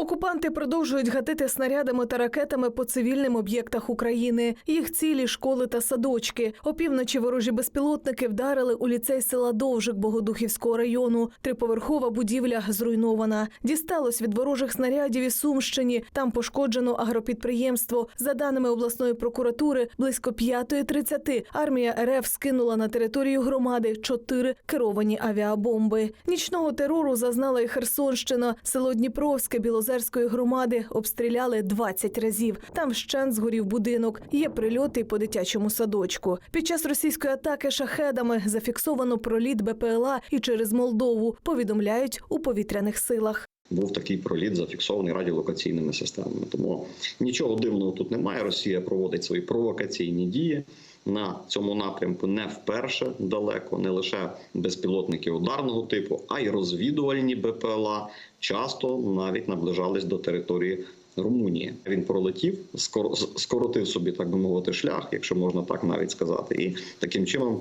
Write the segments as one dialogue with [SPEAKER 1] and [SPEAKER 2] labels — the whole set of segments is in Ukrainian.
[SPEAKER 1] Окупанти продовжують гатити снарядами та ракетами по цивільним об'єктах України. Їх цілі школи та садочки. Опівночі ворожі безпілотники вдарили у ліцей села Довжик Богодухівського району. Триповерхова будівля зруйнована. Дісталось від ворожих снарядів і Сумщині. Там пошкоджено агропідприємство. За даними обласної прокуратури, близько 5.30 армія РФ скинула на територію громади чотири керовані авіабомби. Нічного терору зазнала і Херсонщина. Село Дніпровське Білозерської громади обстріляли 20 разів. Там вщент згорів будинок. Є прильоти по дитячому садочку. Під час російської атаки шахедами зафіксовано проліт БПЛА і через Молдову. Повідомляють у повітряних силах.
[SPEAKER 2] Був такий проліт зафіксований радіолокаційними системами. Тому нічого дивного тут немає. Росія проводить свої провокаційні дії на цьому напрямку не вперше далеко, не лише безпілотники ударного типу, а й розвідувальні БПЛА часто навіть наближались до території. Румунії він пролетів, скоро- скоротив собі, так би мовити, шлях, якщо можна так навіть сказати, і таким чином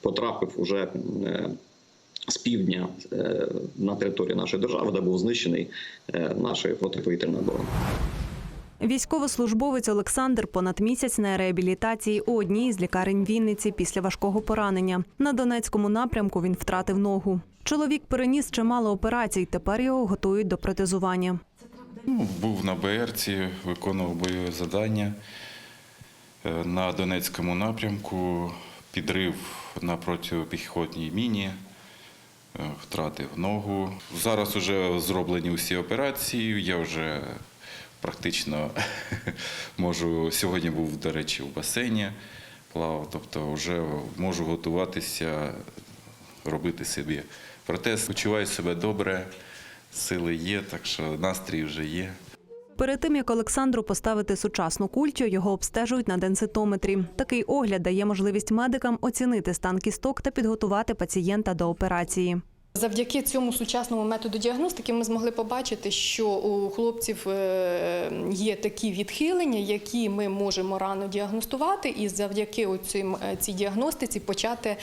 [SPEAKER 2] потрапив уже е, з півдня е, на територію нашої держави, де був знищений е, нашою протиповітряною обороною.
[SPEAKER 3] Військовослужбовець Олександр понад місяць на реабілітації у одній з лікарень Вінниці після важкого поранення. На Донецькому напрямку він втратив ногу. Чоловік переніс чимало операцій. Тепер його готують до протезування.
[SPEAKER 4] Ну, був на БРці, виконував бойове завдання Е, на Донецькому напрямку, підрив на протипіхотній міні, е, втратив ногу. Зараз вже зроблені усі операції. Я вже практично можу. Сьогодні був, до речі, в басейні плавав, тобто вже можу готуватися, робити собі протез. Почуваю себе добре, сили є, так що настрій вже є.
[SPEAKER 3] Перед тим як Олександру поставити сучасну культю, його обстежують на денситометрі. Такий огляд дає можливість медикам оцінити стан кісток та підготувати пацієнта до операції.
[SPEAKER 5] Завдяки цьому сучасному методу діагностики ми змогли побачити, що у хлопців е, є такі відхилення, які ми можемо рано діагностувати, і завдяки оцим, е, цій діагностиці почати е,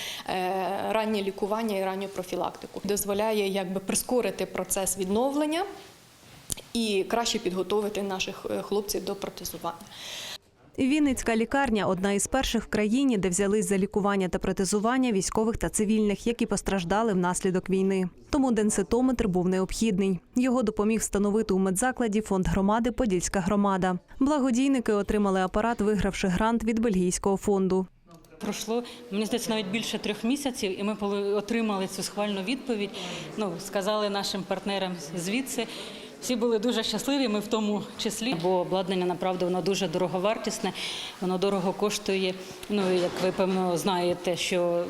[SPEAKER 5] раннє лікування і ранню профілактику. Дозволяє якби прискорити процес відновлення і краще підготовити наших хлопців до протезування.
[SPEAKER 3] Вінницька лікарня одна із перших в країні, де взялись за лікування та протезування військових та цивільних, які постраждали внаслідок війни. Тому денситометр був необхідний. Його допоміг встановити у медзакладі фонд громади Подільська громада. Благодійники отримали апарат, вигравши грант від бельгійського фонду.
[SPEAKER 6] Пройшло, мені здається, навіть більше трьох місяців, і ми отримали цю схвальну відповідь. Ну, сказали нашим партнерам звідси. Всі були дуже щасливі, ми в тому числі, бо обладнання направду воно дуже дороговартісне, воно дорого коштує. Ну як ви певно знаєте, що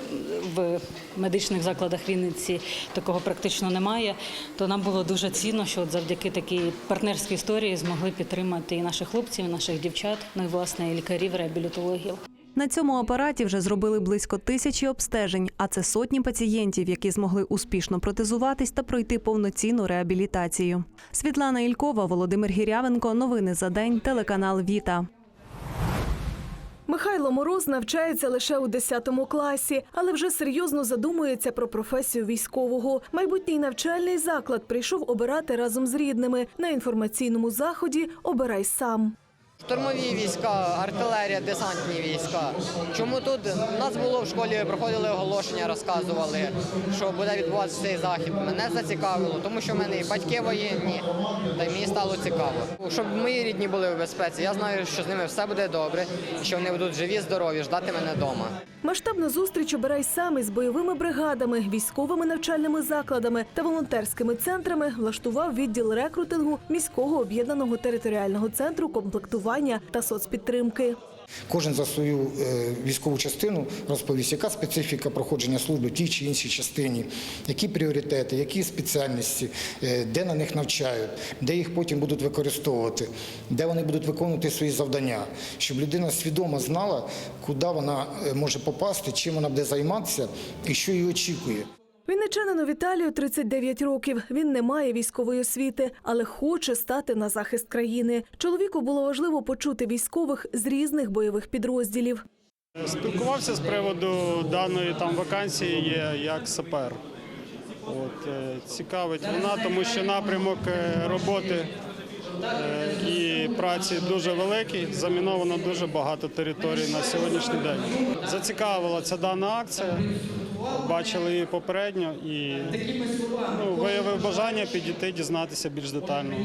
[SPEAKER 6] в медичних закладах Вінниці такого практично немає. То нам було дуже цінно, що от завдяки такій партнерській історії змогли підтримати і наших хлопців, і наших дівчат, ну і власне і лікарів, реабілітологів.
[SPEAKER 3] На цьому апараті вже зробили близько тисячі обстежень, а це сотні пацієнтів, які змогли успішно протезуватись та пройти повноцінну реабілітацію. Світлана Ількова, Володимир Гірявенко. Новини за день. Телеканал Віта.
[SPEAKER 1] Михайло Мороз навчається лише у 10 класі, але вже серйозно задумується про професію військового. Майбутній навчальний заклад прийшов обирати разом з рідними. На інформаційному заході обирай сам.
[SPEAKER 7] Штурмові війська, артилерія, десантні війська. Чому тут у нас було в школі, проходили оголошення, розказували, що буде відбуватися цей захід. Мене зацікавило, тому що в мене і батьки воєнні, та мені стало цікаво. Щоб мої рідні були в безпеці, я знаю, що з ними все буде добре, що вони будуть живі, здорові, ждати мене вдома.
[SPEAKER 1] Масштабну зустріч обирай сам із бойовими бригадами, військовими навчальними закладами та волонтерськими центрами влаштував відділ рекрутингу міського об'єднаного територіального центру комплектування та соцпідтримки.
[SPEAKER 8] Кожен за свою е, військову частину розповість, яка специфіка проходження служби в тій чи іншій частині, які пріоритети, які спеціальності, е, де на них навчають, де їх потім будуть використовувати, де вони будуть виконувати свої завдання, щоб людина свідомо знала, куди вона е, може попасти, чим вона буде займатися і що її очікує.
[SPEAKER 1] Вінничанину Віталію 39 років. Він не має військової освіти, але хоче стати на захист країни. Чоловіку було важливо почути військових з різних бойових підрозділів.
[SPEAKER 9] Спілкувався з приводу даної там вакансії як сапер. От, е, цікавить вона, тому що напрямок е, роботи е, і праці дуже великий. Заміновано дуже багато територій на сьогоднішній день. Зацікавила ця дана акція. Бачили попередньо і ну, виявив бажання підійти, дізнатися більш детально,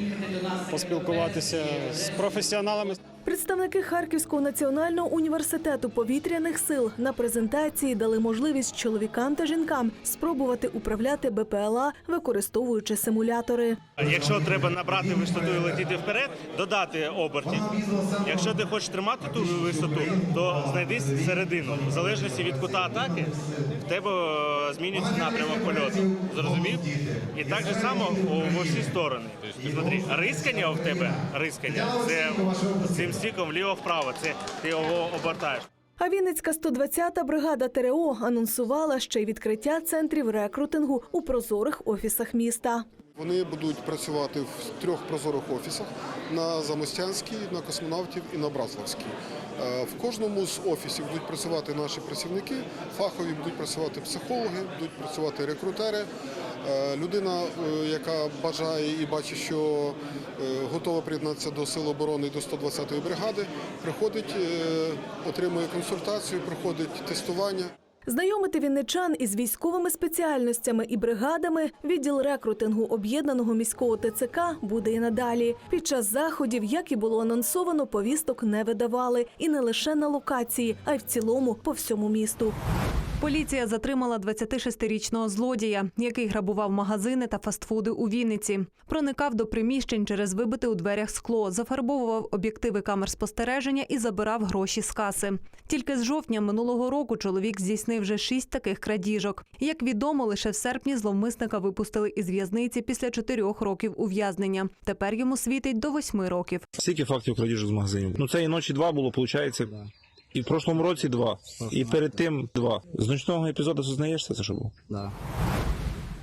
[SPEAKER 9] поспілкуватися з професіоналами.
[SPEAKER 1] Представники Харківського національного університету повітряних сил на презентації дали можливість чоловікам та жінкам спробувати управляти БПЛА, використовуючи симулятори.
[SPEAKER 10] Якщо треба набрати висоту і летіти вперед, додати обертів. Якщо ти хочеш тримати ту висоту, то знайди середину. В залежності від кута атаки в тебе е, змінюється напрямок польоту. Зрозумів? І так же само у- всі сторони. Тобто, смотри, рискання в тебе рискання це цим стіком вліво-вправо. Це ти його обертаєш.
[SPEAKER 1] А Вінницька 120-та бригада ТРО анонсувала ще й відкриття центрів рекрутингу у прозорих офісах міста.
[SPEAKER 11] Вони будуть працювати в трьох прозорих офісах на Замостянській, на космонавтів і на Браславській. Е, В кожному з офісів будуть працювати наші працівники, фахові будуть працювати психологи, будуть працювати рекрутери. Е, Людина, е, яка бажає і бачить, що е, готова приєднатися до Сил оборони і до 120-ї бригади, приходить, отримує консультацію, проходить тестування.
[SPEAKER 1] Знайомити вінничан із військовими спеціальностями і бригадами відділ рекрутингу об'єднаного міського ТЦК буде і надалі. Під час заходів, як і було анонсовано, повісток не видавали і не лише на локації, а й в цілому по всьому місту.
[SPEAKER 3] Поліція затримала 26-річного злодія, який грабував магазини та фастфуди у Вінниці. Проникав до приміщень через вибите у дверях скло, зафарбовував об'єктиви камер спостереження і забирав гроші з каси. Тільки з жовтня минулого року чоловік здійснив вже шість таких крадіжок. Як відомо, лише в серпні зловмисника випустили із в'язниці після чотирьох років ув'язнення. Тепер йому світить до восьми років.
[SPEAKER 12] Скільки фактів крадіжок з магазинів? Ну цієї ночі два було, виходить. І в прошлому році два. І перед тим два. З ночного епізоду зазнаєшся, це що було?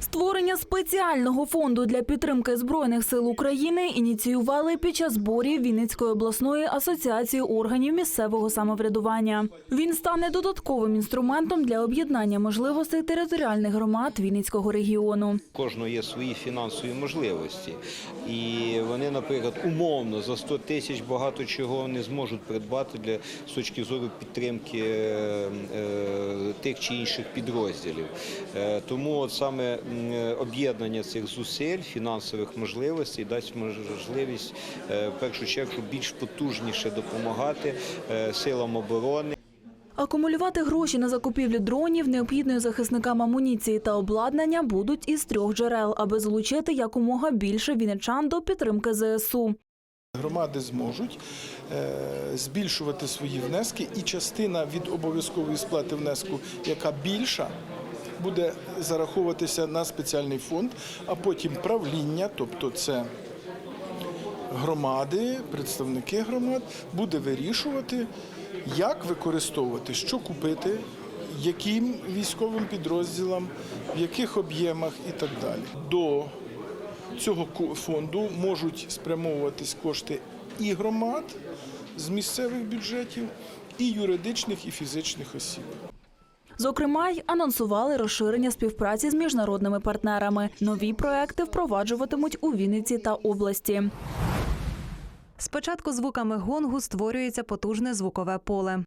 [SPEAKER 13] Створення спеціального фонду для підтримки збройних сил України ініціювали під час зборів Вінницької обласної асоціації органів місцевого самоврядування. Він стане додатковим інструментом для об'єднання можливостей територіальних громад Вінницького регіону.
[SPEAKER 14] кожного є свої фінансові можливості. І вони, наприклад, умовно за 100 тисяч багато чого не зможуть придбати для з точки зору підтримки е, е, тих чи інших підрозділів. Е, тому от саме об'єднання цих зусиль, фінансових можливостей дасть можливість е, в першу чергу більш потужніше допомагати е, силам оборони.
[SPEAKER 13] Акумулювати гроші на закупівлю дронів, необхідної захисникам амуніції та обладнання будуть із трьох джерел, аби залучити якомога більше вінничан до підтримки ЗСУ.
[SPEAKER 15] Громади зможуть е, збільшувати свої внески, і частина від обов'язкової сплати внеску, яка більша, буде зараховуватися на спеціальний фонд, а потім правління, тобто це громади, представники громад, буде вирішувати, як використовувати, що купити, яким військовим підрозділам, в яких об'ємах і так далі. До цього фонду можуть спрямовуватись кошти і громад з місцевих бюджетів, і юридичних і фізичних осіб.
[SPEAKER 13] Зокрема, й анонсували розширення співпраці з міжнародними партнерами. Нові проекти впроваджуватимуть у Вінниці та області.
[SPEAKER 3] Спочатку звуками гонгу створюється потужне звукове поле.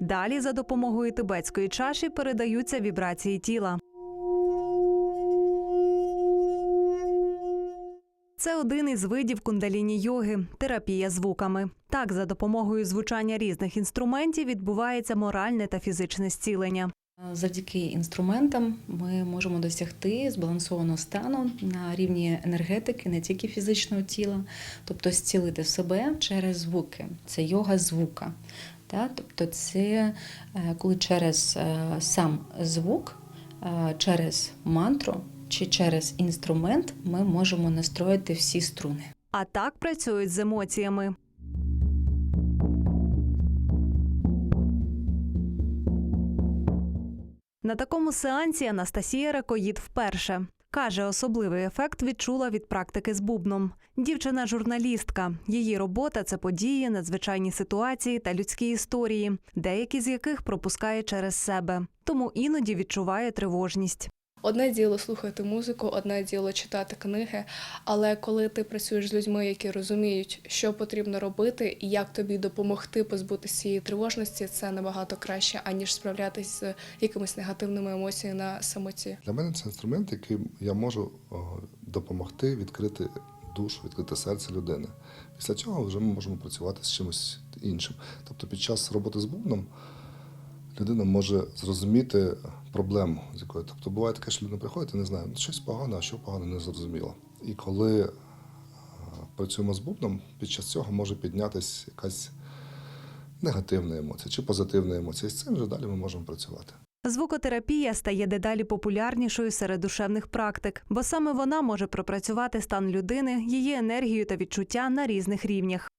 [SPEAKER 3] Далі за допомогою тибетської чаші передаються вібрації тіла. Це один із видів кундаліні йоги терапія звуками. Так, за допомогою звучання різних інструментів відбувається моральне та фізичне зцілення.
[SPEAKER 16] Завдяки інструментам ми можемо досягти збалансованого стану на рівні енергетики, не тільки фізичного тіла, тобто зцілити себе через звуки. Це йога звука. Та? Тобто, це е, коли через е, сам звук, е, через мантру чи через інструмент ми можемо настроїти всі струни.
[SPEAKER 3] А так працюють з емоціями. На такому сеансі Анастасія Ракоїд вперше. Каже, особливий ефект відчула від практики з бубном. Дівчина журналістка. Її робота це події, надзвичайні ситуації та людські історії, деякі з яких пропускає через себе. Тому іноді відчуває тривожність.
[SPEAKER 17] Одне діло слухати музику, одне діло читати книги. Але коли ти працюєш з людьми, які розуміють, що потрібно робити і як тобі допомогти позбутися цієї тривожності, це набагато краще, аніж справлятися з якимись негативними емоціями на самоті.
[SPEAKER 18] Для мене це інструмент, яким я можу допомогти відкрити душу, відкрити серце людини. Після цього вже ми можемо працювати з чимось іншим. Тобто під час роботи з бубном людина може зрозуміти проблему, з якою. Тобто буває таке, що людина приходить і не знає, ну, щось погане, а що погано не зрозуміло. І коли е, працюємо з бубном, під час цього може піднятися якась негативна емоція чи позитивна емоція. І з цим вже далі ми можемо працювати.
[SPEAKER 3] Звукотерапія стає дедалі популярнішою серед душевних практик, бо саме вона може пропрацювати стан людини, її енергію та відчуття на різних рівнях.